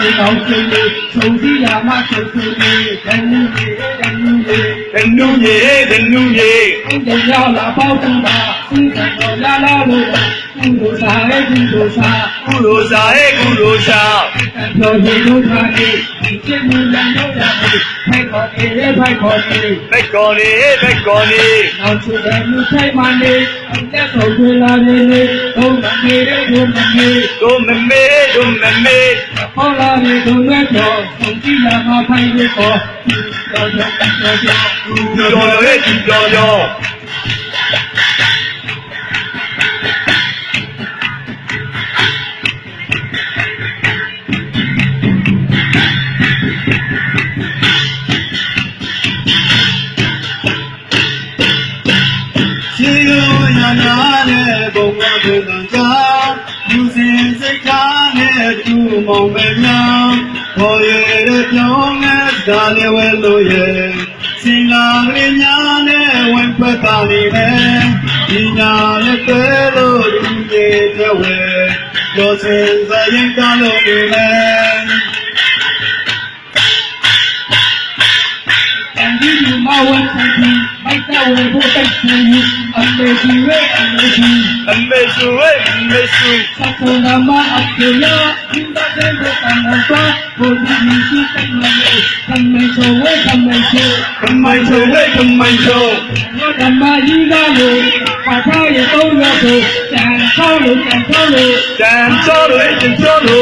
လေးအောင်ကျင်းလေးချုံစီရမချုံချုံလေးတန်လူလေးတန်လူလေးတနုရေတနုရေအင်းတဲ့ရောက်လာပေါ့တူပါစီကံတော်လာလာလို့ကုလိုစားရဲ့ကုလိုစားကုလိုစာရဲ့ကုလိုစာတော်ရည်တို့ထားနေဒီကျင်းမူလမ်းရောက်တာလေဖိုက်ခေါ်နေဖိုက်ခေါ်နေဘက်ကော်နေဘက်ကော်နေနောက်ချတဲ့လူဆိုင်မှနေအသက်ဆုံးထွေလာနေနေဘုံမနေတဲ့ဘုံမနေတို့မမေတို့မမေ ဟောလာနေသူနဲ့တော့ဆုံးကြည့်လာမှဖိုင်ရတော့တော်တော်တော်တော်သူတော်တော်ရဲ့သူတော်တော်ရှိရောရနာနဲ့ဘုံဘဘုံကြောင့်လူစင်စိတ်ထားနဲ့ သူမောင်ပဲများခေါ်ရတဲ့ပြောင်းနဲ့ဒါလည်းဝဲလို့ရဲ့စင်လာကလေးများနဲ့ဝင်ပတ်တာနေမယ်ဒီညာနဲ့တဲလို့သူရဲ့တဲ့ဝဲရောစင်စရင်ကလို့နေမယ် Power Tanti, my tower, protect me. Amazing way, amazing. Amazing way, amazing. Sakonama Akula, Inda Dendo Kanapa, Bodhi Nisi Kanmane. Kamaisho way, kamaisho. Kamaisho way, kamaisho. Kama Yiga Lo, Pataya Tonga Lo, Chan Solo, Chan Solo. Chan Solo, Chan Solo.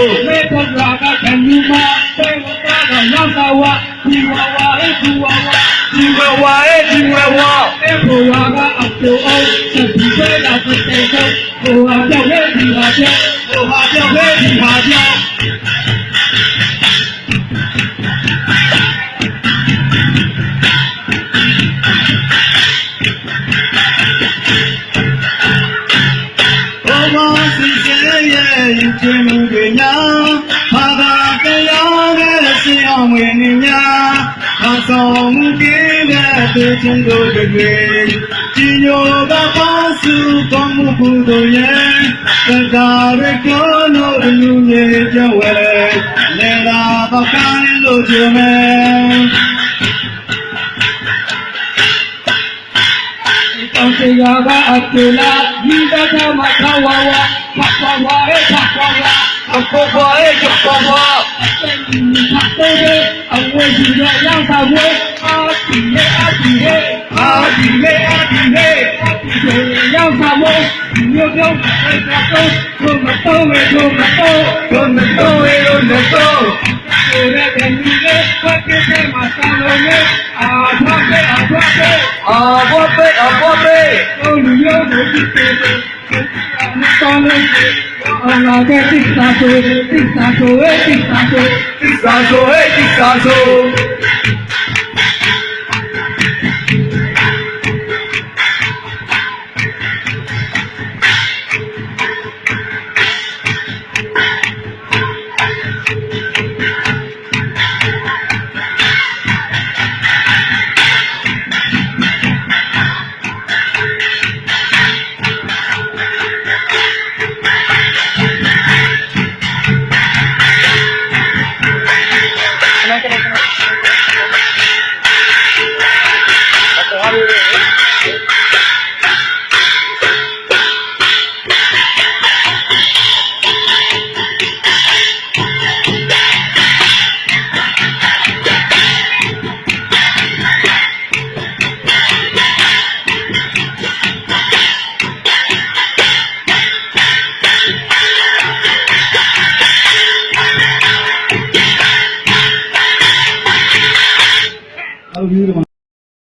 Eko Raga Akelo, Sabibela Kuteso, Oha Jawe, Diha Jawe, Oha Jawe, Diha Jawe. ဘုံမောစီစဲရဲ့ယူချင်မှုတွေညာဘာသာတရားနဲ့ဆင်းအောင်ဝင်နေများ အဆောင်မှုကင်းတဲ့သူချင်းတို့တွေကြီးညိုကပါစုကောင်းမှုကုသိုလ်ရဲ့တရားရကောလို့လူငယ်ကြဝဲလေလာတော့ကိုင်းလို့ကြမယ် တောင်တရားကအတူလာဒီကကမခဝဝဖတ်ပါဝဲဖတ်ပါဝအဖေဘွားရဲ့ကျပေါ်ဘွားဖတ်တယ်အဝေးကြီးရရောက်တာဝဲအာဒီလေအာဒီလေအာဒီလေအာဒီလေရောက်တာဝဲမြို့ပြောင်းတဲ့ကတော့ဘုမတော်ဝဲဘုမတော်ဘုံမတော်ရဲ့လို့နဲ့တော့ကိုရတဲ့လူတွေဖတ်တဲ့မှာသာလို့လေအာဖတ်တဲ့အာဖတ်တဲ့အာဘောပဲအဘောပဲ ကိုလူရောကိုကြည့်တယ်တောင်းလို့အ